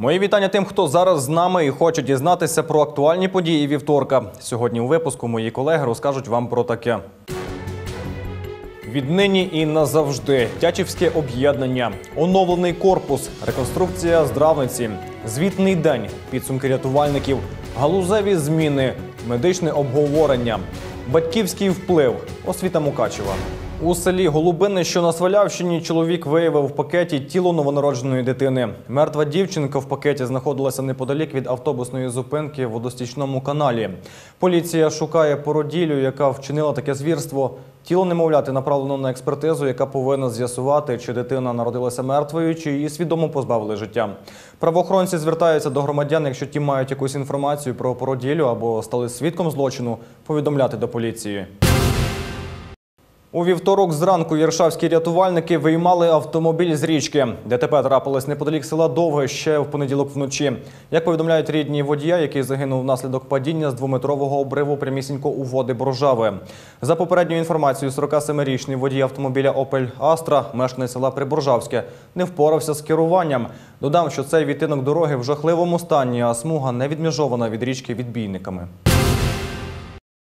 Мої вітання тим, хто зараз з нами і хоче дізнатися про актуальні події вівторка. Сьогодні у випуску мої колеги розкажуть вам про таке. Віднині і назавжди. Тячівське об'єднання, оновлений корпус, реконструкція здравниці, звітний день, підсумки рятувальників, галузеві зміни, медичне обговорення, батьківський вплив, освіта Мукачева. У селі Голубини, що на Свалявщині, чоловік виявив в пакеті тіло новонародженої дитини. Мертва дівчинка в пакеті знаходилася неподалік від автобусної зупинки в водостічному каналі. Поліція шукає породілю, яка вчинила таке звірство. Тіло немовляти направлено на експертизу, яка повинна з'ясувати, чи дитина народилася мертвою, чи її свідомо позбавили життя. Правоохоронці звертаються до громадян, якщо ті мають якусь інформацію про породілю або стали свідком злочину, повідомляти до поліції. У вівторок зранку єршавські рятувальники виймали автомобіль з річки. ДТП трапилось неподалік села Довге ще в понеділок вночі. Як повідомляють рідні водія, який загинув внаслідок падіння з двометрового обриву прямісінько у води Боржави. За попередньою інформацією, 47-річний водій автомобіля Опель Астра, мешканець села Приборжавське, не впорався з керуванням. Додам, що цей відтинок дороги в жахливому стані, а смуга не відміжована від річки відбійниками.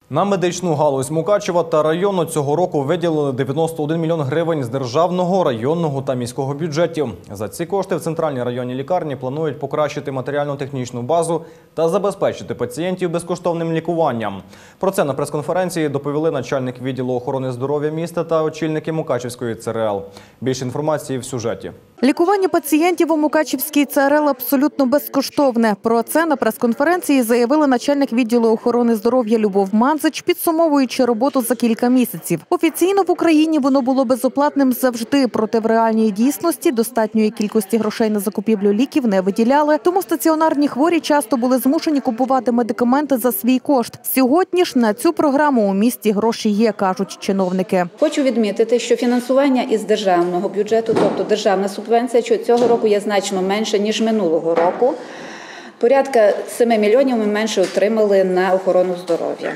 На медичну галузь Мукачева та району цього року виділили 91 мільйон гривень з державного, районного та міського бюджетів. За ці кошти в центральній районній лікарні планують покращити матеріально-технічну базу та забезпечити пацієнтів безкоштовним лікуванням. Про це на прес-конференції доповіли начальник відділу охорони здоров'я міста та очільники Мукачевської ЦРЛ. Більше інформації в сюжеті. Лікування пацієнтів у Мукачівській ЦРЛ абсолютно безкоштовне. Про це на прес-конференції заявили начальник відділу охорони здоров'я Любов Манзич, підсумовуючи роботу за кілька місяців. Офіційно в Україні воно було безоплатним завжди, проте в реальній дійсності достатньої кількості грошей на закупівлю ліків не виділяли. Тому стаціонарні хворі часто були змушені купувати медикаменти за свій кошт. Сьогодні ж на цю програму у місті гроші є, кажуть чиновники. Хочу відмітити, що фінансування із державного бюджету, тобто державна субвенція, цього року є значно менше ніж минулого року. Порядка 7 мільйонів ми менше отримали на охорону здоров'я.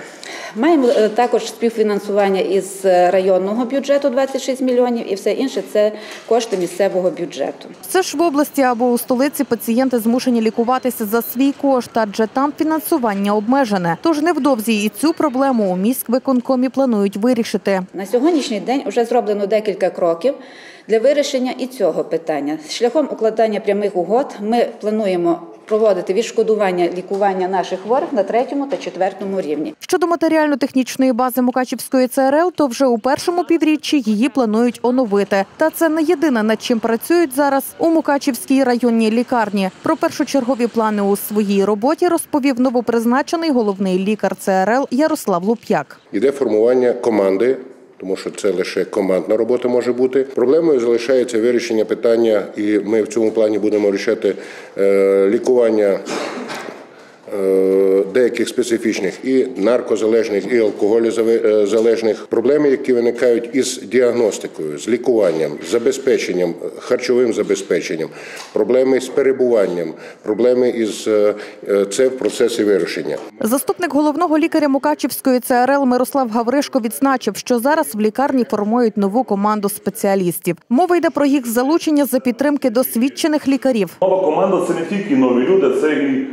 Маємо е, також співфінансування із районного бюджету 26 мільйонів, і все інше це кошти місцевого бюджету. Це ж в області або у столиці пацієнти змушені лікуватися за свій кошт, адже там фінансування обмежене. Тож невдовзі і цю проблему у міськвиконкомі планують вирішити. На сьогоднішній день вже зроблено декілька кроків для вирішення і цього питання. Шляхом укладання прямих угод ми плануємо проводити відшкодування лікування наших хворих на третьому та четвертому рівні. Щодо матеріально-технічної бази Мукачівської ЦРЛ, то вже у першому півріччі її планують оновити. Та це не єдине, над чим працюють зараз у Мукачівській районній лікарні. Про першочергові плани у своїй роботі розповів новопризначений головний лікар ЦРЛ Ярослав Луп'як. Іде формування команди. Тому що це лише командна робота може бути. Проблемою залишається вирішення питання, і ми в цьому плані будемо рішати е, лікування деяких специфічних і наркозалежних, і алкоголізалежних проблем, які виникають із діагностикою, з лікуванням, з забезпеченням, харчовим забезпеченням, проблеми з перебуванням, проблеми із е, це в процесі вирішення. Заступник головного лікаря Мукачівської ЦРЛ Мирослав Гавришко відзначив, що зараз в лікарні формують нову команду спеціалістів. Мова йде про їх залучення за підтримки досвідчених лікарів. Нова команда це не тільки нові люди, це і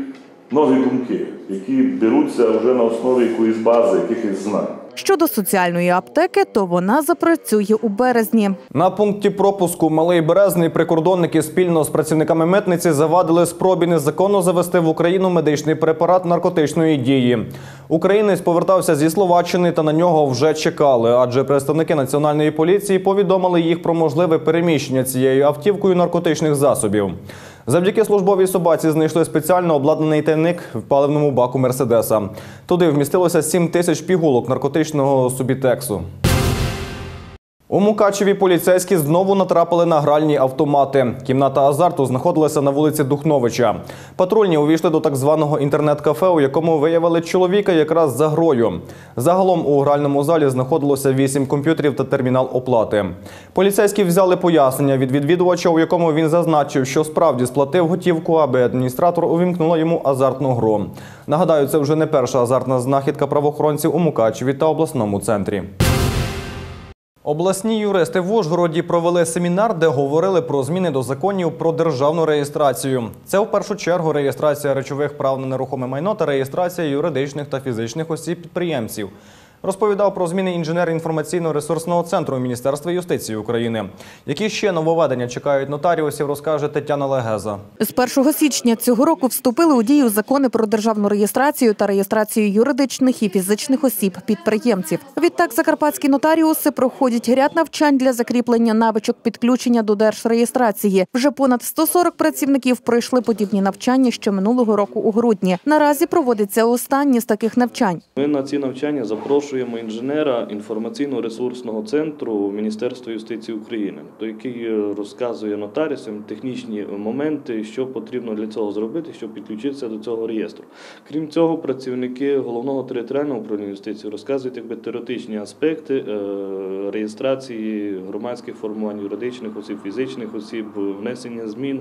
нові думки, які беруться вже на основі якоїсь бази, якихось знань. Щодо соціальної аптеки, то вона запрацює у березні. На пункті пропуску Малий Березний прикордонники спільно з працівниками митниці завадили спробі незаконно завести в Україну медичний препарат наркотичної дії. Українець повертався зі Словаччини та на нього вже чекали, адже представники національної поліції повідомили їх про можливе переміщення цією автівкою наркотичних засобів. Завдяки службовій собаці знайшли спеціально обладнаний тайник в паливному баку Мерседеса. Туди вмістилося 7 тисяч пігулок наркотичного субітексу. У Мукачеві поліцейські знову натрапили на гральні автомати. Кімната азарту знаходилася на вулиці Духновича. Патрульні увійшли до так званого інтернет-кафе, у якому виявили чоловіка якраз за грою. Загалом у гральному залі знаходилося 8 комп'ютерів та термінал оплати. Поліцейські взяли пояснення від відвідувача, у якому він зазначив, що справді сплатив готівку, аби адміністратор увімкнула йому азартну гру. Нагадаю, це вже не перша азартна знахідка правоохоронців у Мукачеві та обласному центрі. Обласні юристи в Ужгороді провели семінар, де говорили про зміни до законів про державну реєстрацію. Це в першу чергу реєстрація речових прав на нерухоме майно та реєстрація юридичних та фізичних осіб підприємців. Розповідав про зміни інженер інформаційно-ресурсного центру Міністерства юстиції України. Які ще нововведення чекають нотаріусів, розкаже Тетяна Легеза. З 1 січня цього року вступили у дію закони про державну реєстрацію та реєстрацію юридичних і фізичних осіб підприємців. Відтак закарпатські нотаріуси проходять ряд навчань для закріплення навичок підключення до держреєстрації. Вже понад 140 працівників пройшли подібні навчання ще минулого року у грудні. Наразі проводиться останнє з таких навчань. Ми на ці навчання запрошуємо інженера інформаційно-ресурсного центру Міністерства юстиції України, який е, розказує нотаріусам технічні моменти, що потрібно для цього зробити, щоб підключитися до цього реєстру. Крім цього, працівники головного територіального управління юстиції розказують якби теоретичні аспекти е, реєстрації громадських формувань юридичних осіб, фізичних осіб, внесення змін,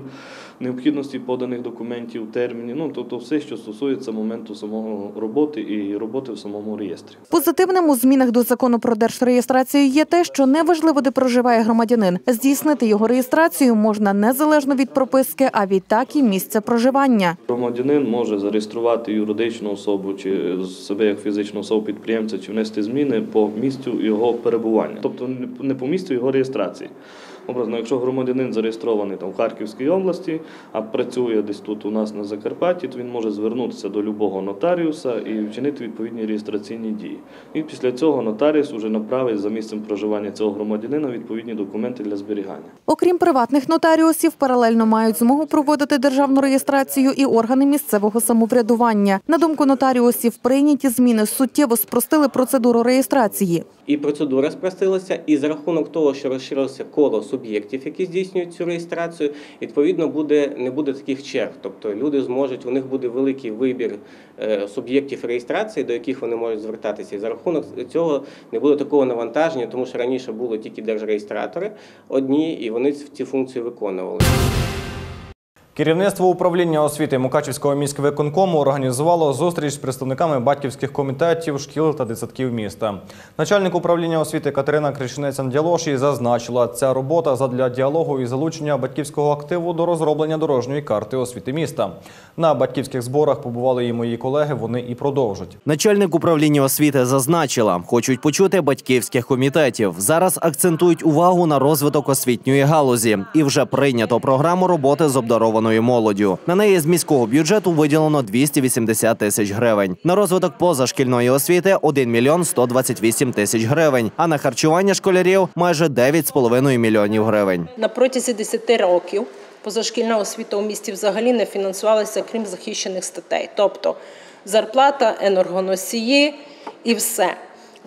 необхідності поданих документів, термінів. Ну тобто все, що стосується моменту самого роботи і роботи в самому реєстрі. Позитивним у змінах до закону про держреєстрацію є те, що неважливо, де проживає громадянин. Здійснити його реєстрацію можна незалежно від прописки, а відтак і місця проживання. Громадянин може зареєструвати юридичну особу чи себе як фізичну особу підприємця, чи внести зміни по місцю його перебування, тобто не по місцю його реєстрації. Образно, якщо громадянин зареєстрований там в Харківській області, а працює десь тут у нас на Закарпатті, то він може звернутися до любого нотаріуса і вчинити відповідні реєстраційні дії. І після цього нотаріус вже направить за місцем проживання цього громадянина відповідні документи для зберігання. Окрім приватних нотаріусів, паралельно мають змогу проводити державну реєстрацію і органи місцевого самоврядування. На думку нотаріусів, прийняті зміни суттєво спростили процедуру реєстрації. І процедура спростилася, і за рахунок того, що розширився коло суб'єктів, які здійснюють цю реєстрацію, відповідно буде не буде таких черг. Тобто люди зможуть, у них буде великий вибір е, суб'єктів реєстрації, до яких вони можуть звертатися. І за рахунок цього не буде такого навантаження, тому що раніше було тільки держреєстратори одні, і вони ці функції виконували. Керівництво управління освіти Мукачівського міськвиконкому організувало зустріч з представниками батьківських комітетів, шкіл та дитсадків міста. Начальник управління освіти Катерина кришинець андялоші зазначила, ця робота задля діалогу і залучення батьківського активу до розроблення дорожньої карти освіти міста. На батьківських зборах побували і мої колеги. Вони і продовжать. Начальник управління освіти зазначила, хочуть почути батьківських комітетів. Зараз акцентують увагу на розвиток освітньої галузі і вже прийнято програму роботи з обдарованою молоддю. На неї з міського бюджету виділено 280 тисяч гривень. На розвиток позашкільної освіти 1 мільйон 128 тисяч гривень. А на харчування школярів майже 9,5 мільйонів гривень. На протязі 10 років позашкільна освіта у місті взагалі не фінансувалася, крім захищених статей, тобто зарплата, енергоносії і все.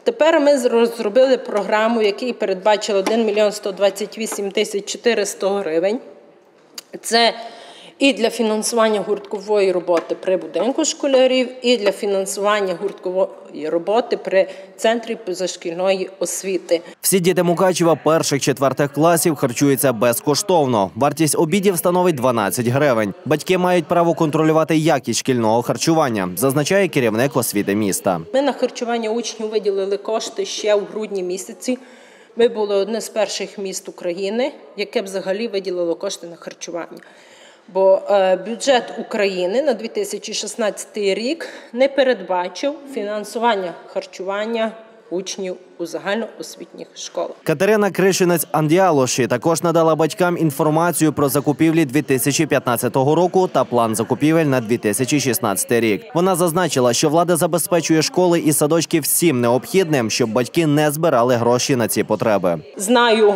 Тепер ми розробили програму, в якій передбачили 1 мільйон 128 тисяч 400 гривень. Це і для фінансування гурткової роботи при будинку школярів, і для фінансування гурткової роботи при центрі позашкільної освіти. Всі діти Мукачева перших четвертих класів харчуються безкоштовно. Вартість обідів становить 12 гривень. Батьки мають право контролювати якість шкільного харчування, зазначає керівник освіти міста. Ми на харчування учнів виділили кошти ще у грудні місяці. Ми були одне з перших міст України, яке взагалі виділило кошти на харчування. Бо е, бюджет України на 2016 рік не передбачив фінансування харчування учнів у загальноосвітніх школах. Катерина Кришинець Андіалоші також надала батькам інформацію про закупівлі 2015 року та план закупівель на 2016 рік. Вона зазначила, що влада забезпечує школи і садочки всім необхідним, щоб батьки не збирали гроші на ці потреби. Знаю,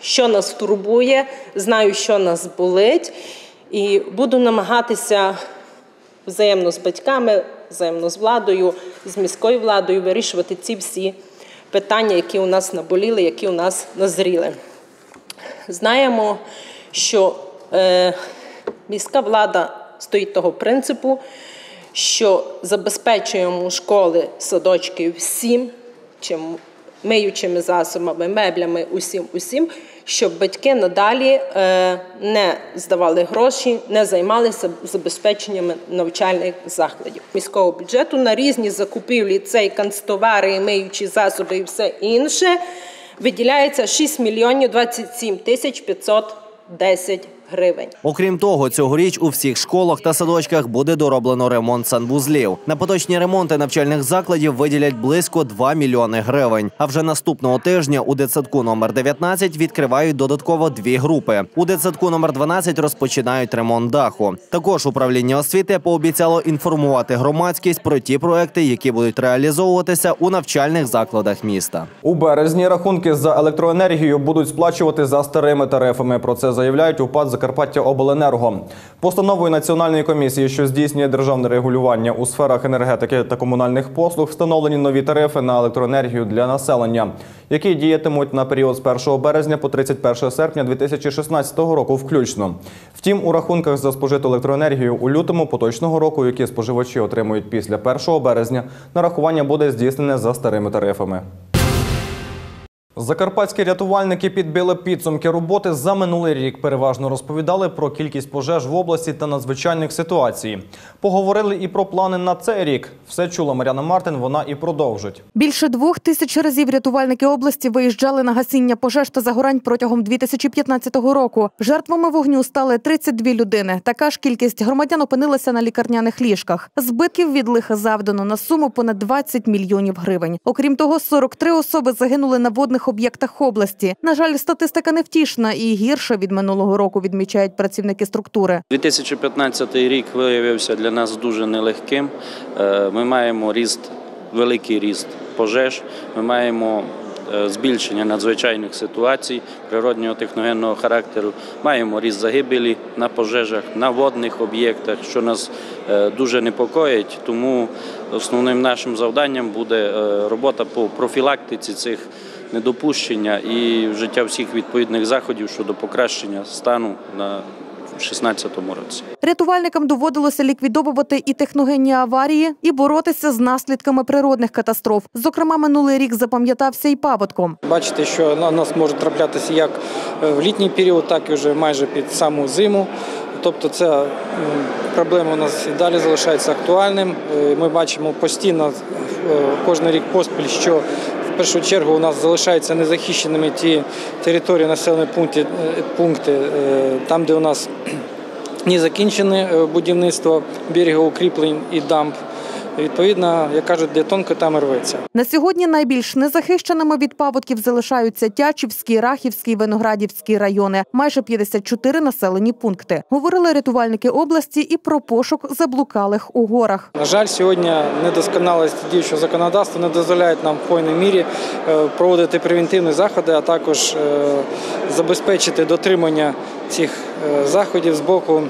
що нас турбує, знаю, що нас болить, і буду намагатися взаємно з батьками, взаємно з владою, з міською владою вирішувати ці всі питання, які у нас наболіли, які у нас назріли. Знаємо, що е, міська влада стоїть того принципу, що забезпечуємо школи, садочки всім, чим миючими засобами, меблями, усім, усім, щоб батьки надалі е, не здавали гроші, не займалися забезпеченням навчальних закладів. Міського бюджету на різні закупівлі, цей канцтовари, миючі засоби і все інше. виділяється 6 мільйонів 27 тисяч 510 гривень. Окрім того, цьогоріч у всіх школах та садочках буде дороблено ремонт санвузлів. На поточні ремонти навчальних закладів виділять близько 2 мільйони гривень. А вже наступного тижня у дитсадку номер 19 відкривають додатково дві групи. У дитсадку номер 12 розпочинають ремонт даху. Також управління освіти пообіцяло інформувати громадськість про ті проекти, які будуть реалізовуватися у навчальних закладах міста. У березні рахунки за електроенергію будуть сплачувати за старими тарифами. Про це заявляють у ПАД Закарпаття Обленерго. Постановою Національної комісії, що здійснює державне регулювання у сферах енергетики та комунальних послуг, встановлені нові тарифи на електроенергію для населення, які діятимуть на період з 1 березня по 31 серпня 2016 року, включно. Втім, у рахунках за спожиту електроенергію у лютому поточного року, які споживачі отримують після 1 березня, нарахування буде здійснене за старими тарифами. Закарпатські рятувальники підбили підсумки роботи за минулий рік. Переважно розповідали про кількість пожеж в області та надзвичайних ситуацій. Поговорили і про плани на цей рік. Все чула Мар'яна Мартин. Вона і продовжить. Більше двох тисяч разів рятувальники області виїжджали на гасіння пожеж та загорань протягом 2015 року. Жертвами вогню стали 32 людини. Така ж кількість громадян опинилася на лікарняних ліжках. Збитків від лиха завдано на суму понад 20 мільйонів гривень. Окрім того, 43 особи загинули на водних об'єктах області. На жаль, статистика невтішна і гірша від минулого року, відмічають працівники структури. 2015 рік виявився для нас дуже нелегким. Е, Ми маємо ріст, великий ріст пожеж. Ми маємо е, збільшення надзвичайних ситуацій природнього техногенного характеру. Маємо ріст загибелі на пожежах, на водних об'єктах, що нас е, дуже непокоїть. Тому основним нашим завданням буде робота по профілактиці цих недопущення і вжиття всіх відповідних заходів щодо покращення стану на 2016 році. Рятувальникам доводилося ліквідовувати і техногенні аварії, і боротися з наслідками природних катастроф. Зокрема, минулий рік запам'ятався і паводком. Бачите, що на нас може траплятися як е, в літній період, так і вже майже під саму зиму. Тобто ця проблема у нас і далі залишається актуальним. Е, Ми бачимо постійно е, кожен рік поспіль, що першу чергу у нас залишаються незахищеними ті території населені пункти, е, пункти е, там, де у нас не закінчене е, будівництво берегоукріплень і дамб. Відповідно, як кажуть, де тонко там і рветься. На сьогодні найбільш незахищеними від паводків залишаються Тячівський, Рахівський, Виноградівський райони, майже 54 населені пункти. Говорили рятувальники області і про пошук заблукалих у горах. На жаль, сьогодні недосконалість діючого законодавства не дозволяє нам в повній мірі е, проводити превентивні заходи, а також е, забезпечити дотримання цих е, заходів з боку ем,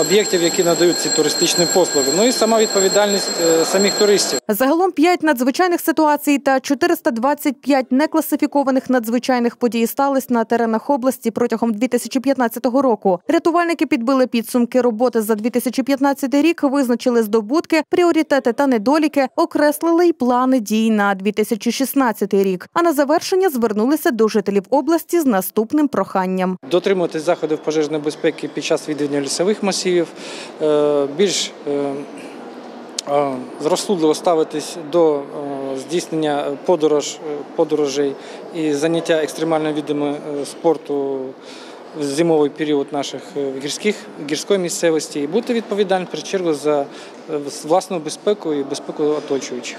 об'єктів, які надають ці туристичні послуги. Ну і сама відповідальність е, самих туристів. Загалом 5 надзвичайних ситуацій та 425 некласифікованих надзвичайних подій стались на теренах області протягом 2015 року. Рятувальники підбили підсумки роботи за 2015 рік, визначили здобутки, пріоритети та недоліки, окреслили й плани дій на 2016 рік. А на завершення звернулися до жителів області з наступним проханням. Дотримуватись заходів пожежної безпеки під час відвідування лісових масивів, е, більш е, е, ставитись до здійснення подорож, подорожей і заняття екстремальними видами е, спорту в зимовий період наших гірських гірської місцевості і бути відповідальним першу чергу за власну безпеку і безпеку оточуючих.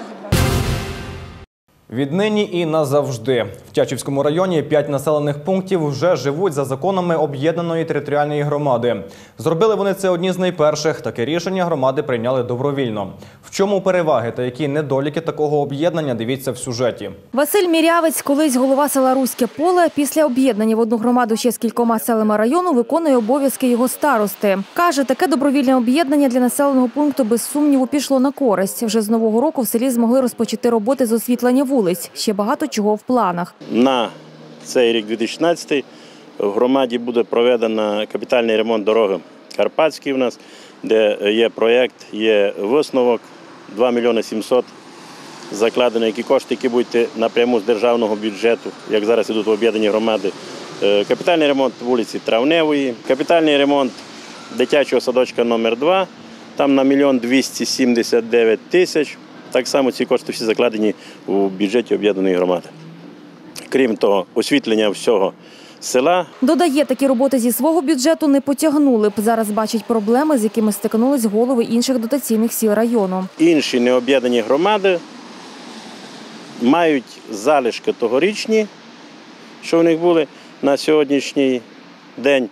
Віднині і назавжди в Тячівському районі п'ять населених пунктів вже живуть за законами об'єднаної територіальної громади. Зробили вони це одні з найперших. Таке рішення громади прийняли добровільно. В чому переваги та які недоліки такого об'єднання? Дивіться в сюжеті. Василь Мірявець, колись голова села Руське поле, після об'єднання в одну громаду ще з кількома селами району виконує обов'язки його старости. Каже, таке добровільне об'єднання для населеного пункту без сумніву пішло на користь. Вже з нового року в селі змогли розпочати роботи з освітлення вулиць. Ще багато чого в планах. На цей рік 2016 в громаді буде проведено капітальний ремонт дороги Карпатській в нас, де є проєкт, є висновок 2 мільйони 700 закладено, які кошти, які будуть напряму з державного бюджету, як зараз ідуть в об'єднані громади. Е, Капітальний ремонт вулиці Травневої, капітальний ремонт дитячого садочка номер 2 там на мільйон 279 тисяч. Так само ці кошти всі закладені у бюджеті об'єднаної громади. крім того, освітлення всього села. Додає, такі роботи зі свого бюджету не потягнули б. Зараз бачить проблеми, з якими стикнулись голови інших дотаційних сіл району. Інші необ'єднані громади мають залишки тогорічні, що в них були на сьогоднішній день,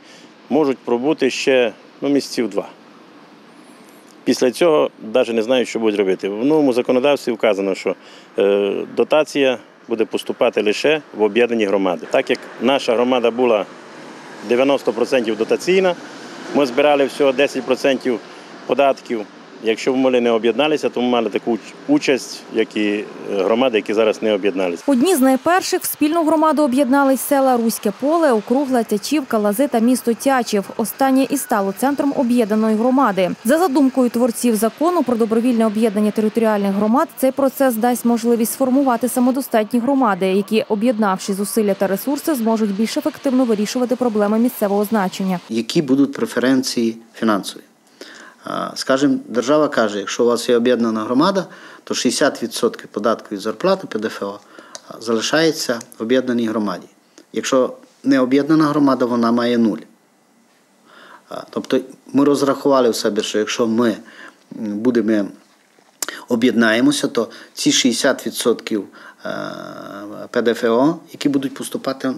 можуть пробути ще ну, місяців два. Після цього навіть не знають, що будуть робити. В новому законодавстві вказано, що е, дотація буде поступати лише в об'єднані громади. Так як наша громада була 90% дотаційна, ми збирали всього 10% податків. Якщо б ми не об'єдналися, то ми мали таку участь, як і е, громади, які зараз не об'єдналися. Одні з найперших в спільну громаду об'єднались села Руське поле, Округла, Тячівка, Лази та місто Тячів. Останнє і стало центром об'єднаної громади. За задумкою творців закону про добровільне об'єднання територіальних громад, цей процес дасть можливість сформувати самодостатні громади, які, об'єднавши зусилля та ресурси, зможуть більш ефективно вирішувати проблеми місцевого значення. які будуть преференції фінансові. Скажімо, держава каже, якщо у вас є об'єднана громада, то 60% податку від зарплати ПДФО залишається в об'єднаній громаді. Якщо не об'єднана громада, вона має нуль. Тобто ми розрахували в себе, що якщо ми будемо об'єднаємося, то ці 60% е, ПДФО, які будуть поступати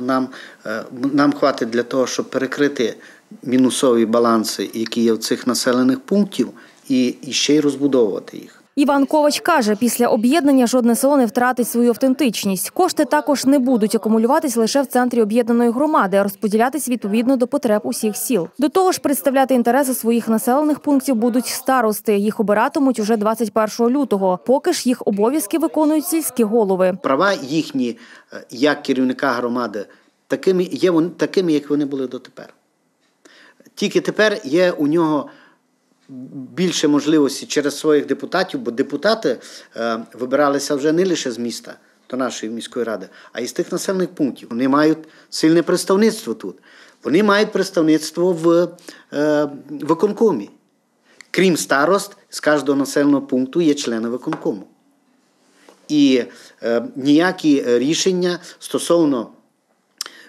нам, е, нам хватить для того, щоб перекрити мінусові баланси, які є в цих населених пунктів, і, і ще й розбудовувати їх. Іван Ковач каже, після об'єднання жодне село не втратить свою автентичність. Кошти також не будуть акумулюватись лише в центрі об'єднаної громади, а розподілятись відповідно до потреб усіх сіл. До того ж, представляти інтереси своїх населених пунктів будуть старости. Їх обиратимуть уже 21 лютого. Поки ж їх обов'язки виконують сільські голови. Права їхні е, як керівника громади такими, є вони, такими, як вони були дотепер. Тільки тепер є у нього більше можливості через своїх депутатів, бо депутати е, вибиралися вже не лише з міста до нашої міської ради, а й з тих населених пунктів. Вони мають сильне представництво тут. Вони мають представництво в е, виконкомі. Крім старост, з кожного населеного пункту є члени виконкому. І е, ніякі рішення стосовно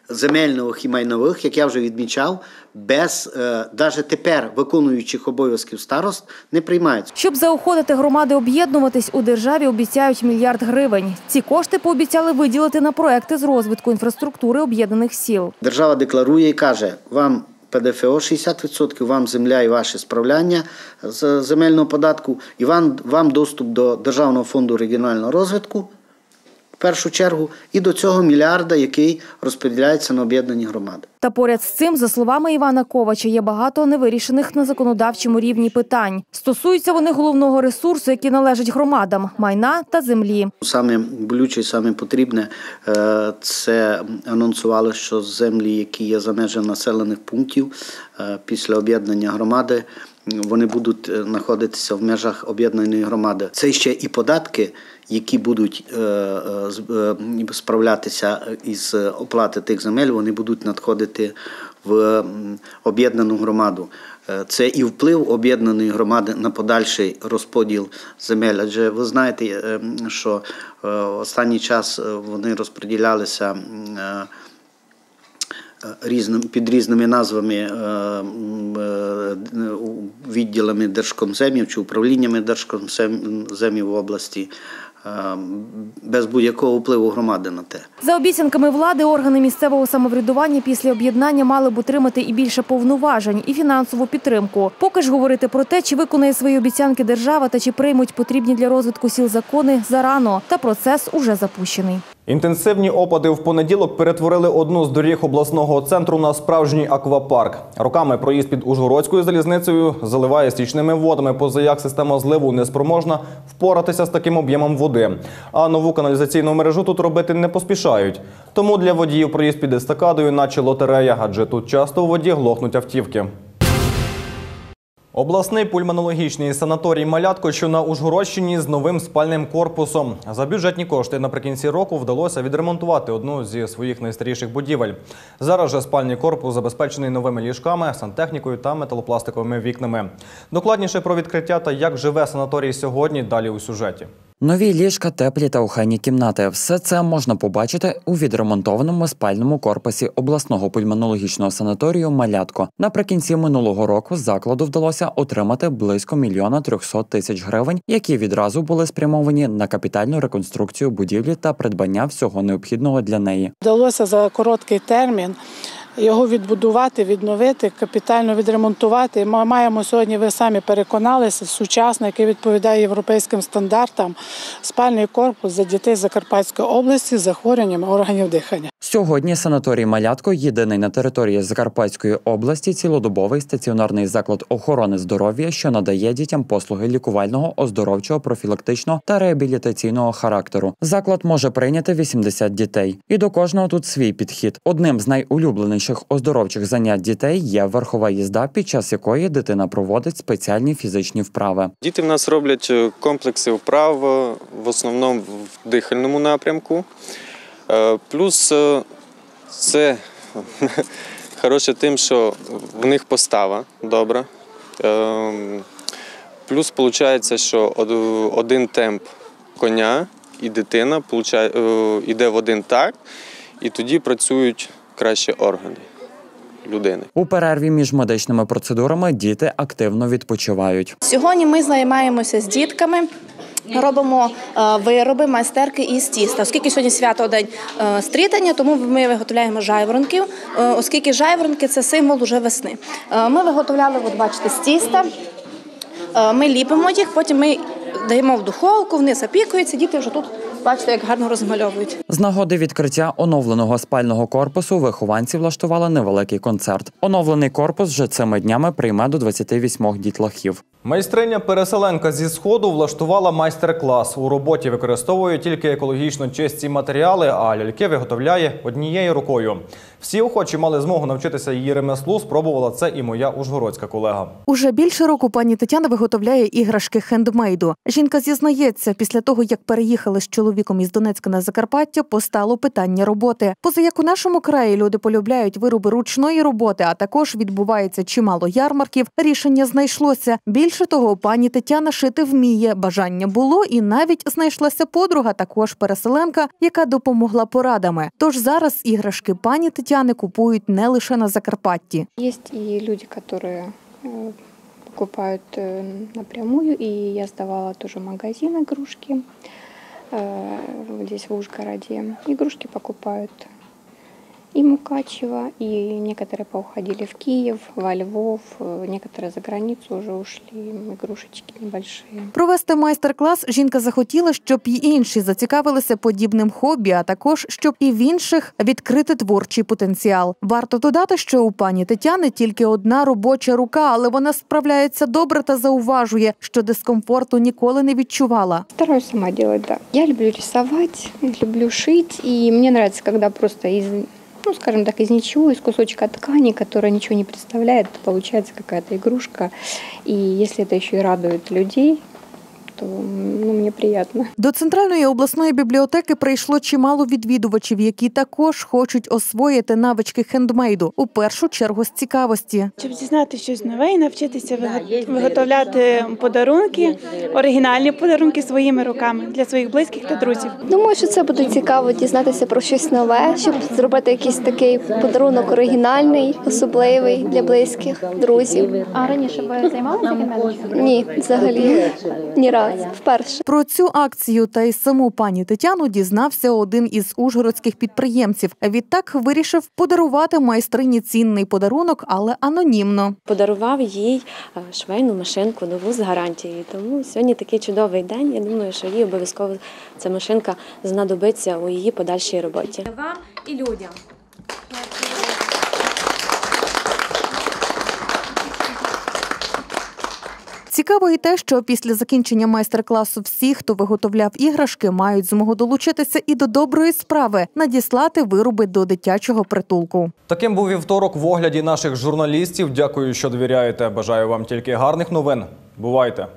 земельних і майнових, як я вже відмічав, без е, навіть тепер виконуючих обов'язків старост не приймаються. Щоб заохотити громади об'єднуватись, у державі обіцяють мільярд гривень. Ці кошти пообіцяли виділити на проекти з розвитку інфраструктури об'єднаних сіл. Держава декларує і каже, вам ПДФО 60%, вам земля і ваше справляння з земельного податку, і вам, вам доступ до Державного фонду регіонального розвитку в першу чергу, і до цього мільярда, який розподіляється на об'єднані громади. Та поряд з цим, за словами Івана Ковача, є багато невирішених на законодавчому рівні питань. Стосуються вони головного ресурсу, який належить громадам майна та землі. Саме болюче, і саме потрібне е, це анонсувало, що землі, які є за межами населених пунктів е, після об'єднання громади, вони будуть е, знаходитися в межах об'єднаної громади. Це ще і податки, які будуть е, е, е, справлятися із оплати тих земель, вони будуть надходити в об'єднану громаду. Це і вплив об'єднаної громади на подальший розподіл земель. Адже ви знаєте, що останній час вони розподілялися. під різними назвами відділами держкомземів чи управліннями держкомземів в області без будь-якого впливу громади на те. За обіцянками влади, органи місцевого самоврядування після об'єднання мали б отримати і більше повноважень, і фінансову підтримку. Поки ж говорити про те, чи виконає свої обіцянки держава та чи приймуть потрібні для розвитку сіл закони зарано. Та процес уже запущений. Інтенсивні опади в понеділок перетворили одну з доріг обласного центру на справжній аквапарк. Роками проїзд під Ужгородською залізницею заливає стічними водами, поза як система зливу неспроможна впоратися з таким об'ємом води. А нову каналізаційну мережу тут робити не поспішають. Тому для водіїв проїзд під естакадою, наче лотерея, адже тут часто у воді глохнуть автівки. Обласний пульмонологічний санаторій Малятко, що на Ужгородщині з новим спальним корпусом. За бюджетні кошти наприкінці року вдалося відремонтувати одну зі своїх найстаріших будівель. Зараз же спальний корпус забезпечений новими ліжками, сантехнікою та металопластиковими вікнами. Докладніше про відкриття та як живе санаторій сьогодні далі у сюжеті. Нові ліжка, теплі та охайні кімнати. Все це можна побачити у відремонтованому спальному корпусі обласного пульмонологічного санаторію Малятко. Наприкінці минулого року закладу вдалося отримати близько мільйона трьохсот тисяч гривень, які відразу були спрямовані на капітальну реконструкцію будівлі та придбання всього необхідного для неї. Вдалося за короткий термін його відбудувати, відновити, капітально відремонтувати. Ми маємо сьогодні, ви самі переконалися, сучасний, який відповідає європейським стандартам, спальний корпус для дітей Закарпатської області з захворюваннями органів дихання. Сьогодні санаторій Малятко єдиний на території Закарпатської області цілодобовий стаціонарний заклад охорони здоров'я, що надає дітям послуги лікувального, оздоровчого, профілактичного та реабілітаційного характеру. Заклад може прийняти 80 дітей, і до кожного тут свій підхід. Одним з найулюбленіших оздоровчих занять дітей є верхова їзда, під час якої дитина проводить спеціальні фізичні вправи. Діти в нас роблять е, комплекси вправ е, в основному в дихальному напрямку. Е, Плюс це хороше тим, що в них постава добра. Плюс виходить, що один темп коня і дитина йде в один такт, і тоді працюють краще органи людини. У перерві між медичними процедурами діти активно відпочивають. Сьогодні ми займаємося з дітками. Робимо е, вироби, майстерки із тіста. Оскільки сьогодні свято день е, стрітання, тому ми виготовляємо жайворонків, е, оскільки жайворонки це символ уже весни. Ми виготовляли, от бачите, з тіста. Ми ліпимо їх, потім ми даємо в духовку, вони запікуються. Діти вже тут бачите, як гарно розмальовують. З нагоди відкриття оновленого спального корпусу вихованці влаштували невеликий концерт. Оновлений корпус вже цими днями прийме до 28 дітлахів. Майстриня переселенка зі сходу влаштувала майстер-клас. У роботі використовує тільки екологічно чисті матеріали, а ляльки виготовляє однією рукою. Всі охочі мали змогу навчитися її ремеслу. Спробувала це і моя ужгородська колега. Уже більше року пані Тетяна виготовляє іграшки хендмейду. Жінка зізнається, після того як переїхали з чоловіком із Донецька на Закарпаття, постало питання роботи. Поза як у нашому краї люди полюбляють вироби ручної роботи, а також відбувається чимало ярмарків. Рішення знайшлося. Більше того, пані Тетяна шити вміє. Бажання було, і навіть знайшлася подруга, також переселенка, яка допомогла порадами. Тож зараз іграшки пані Тетяни купують не лише на Закарпатті. Есть и люди, которые э, покупают э, напрямую, и я сдавала тоже в магазин игрушки э, здесь в Ужгороде. Игрушки покупают и Мукачево, и некоторые поуходили в Киев, во Львов, э, некоторые за границу уже ушли, игрушечки небольшие. Провести майстер-клас жінка захотіла, щоб і інші зацікавилися подібним хобі, а також щоб і в інших відкрити творчий потенціал. Варто додати, що у пані Тетяни тільки одна робоча рука, але вона справляється добре та зауважує, що дискомфорту ніколи не відчувала. Стараюсь сама делать, да. Я люблю рисовать, люблю шить, и мне нравится, когда просто из, ну, скажем так, из ничего, из кусочка ткани, которая ничего не представляет, получается какая-то игрушка. И если это еще и радует людей, то ну, мне приятно. До центральної обласної бібліотеки прийшло чимало відвідувачів, які також хочуть освоїти навички хендмейду у першу чергу з цікавості. Щоб дізнати щось нове і навчитися виго- виготовляти подарунки, оригінальні подарунки своїми руками для своїх близьких та друзів. Думаю, що це буде цікаво дізнатися про щось нове, щоб зробити якийсь такий подарунок оригінальний, особливий для близьких, друзів. А раніше ви займалися хендмейдом? Ні, взагалі ні разу. Вперше. Про цю акцію та й саму пані Тетяну дізнався один із ужгородських підприємців. Відтак вирішив подарувати майстрині цінний подарунок, але анонімно. Подарував їй е, швейну машинку нову з гарантією. Тому сьогодні такий чудовий день. Я думаю, що їй обов'язково ця машинка знадобиться у її подальшій роботі. Вам і людям. Цікаво і те, що після закінчення майстер-класу всі, хто виготовляв іграшки, мають змогу долучитися і до доброї справи надіслати вироби до дитячого притулку. Таким був вівторок в огляді наших журналістів. Дякую, що довіряєте. Бажаю вам тільки гарних новин. Бувайте!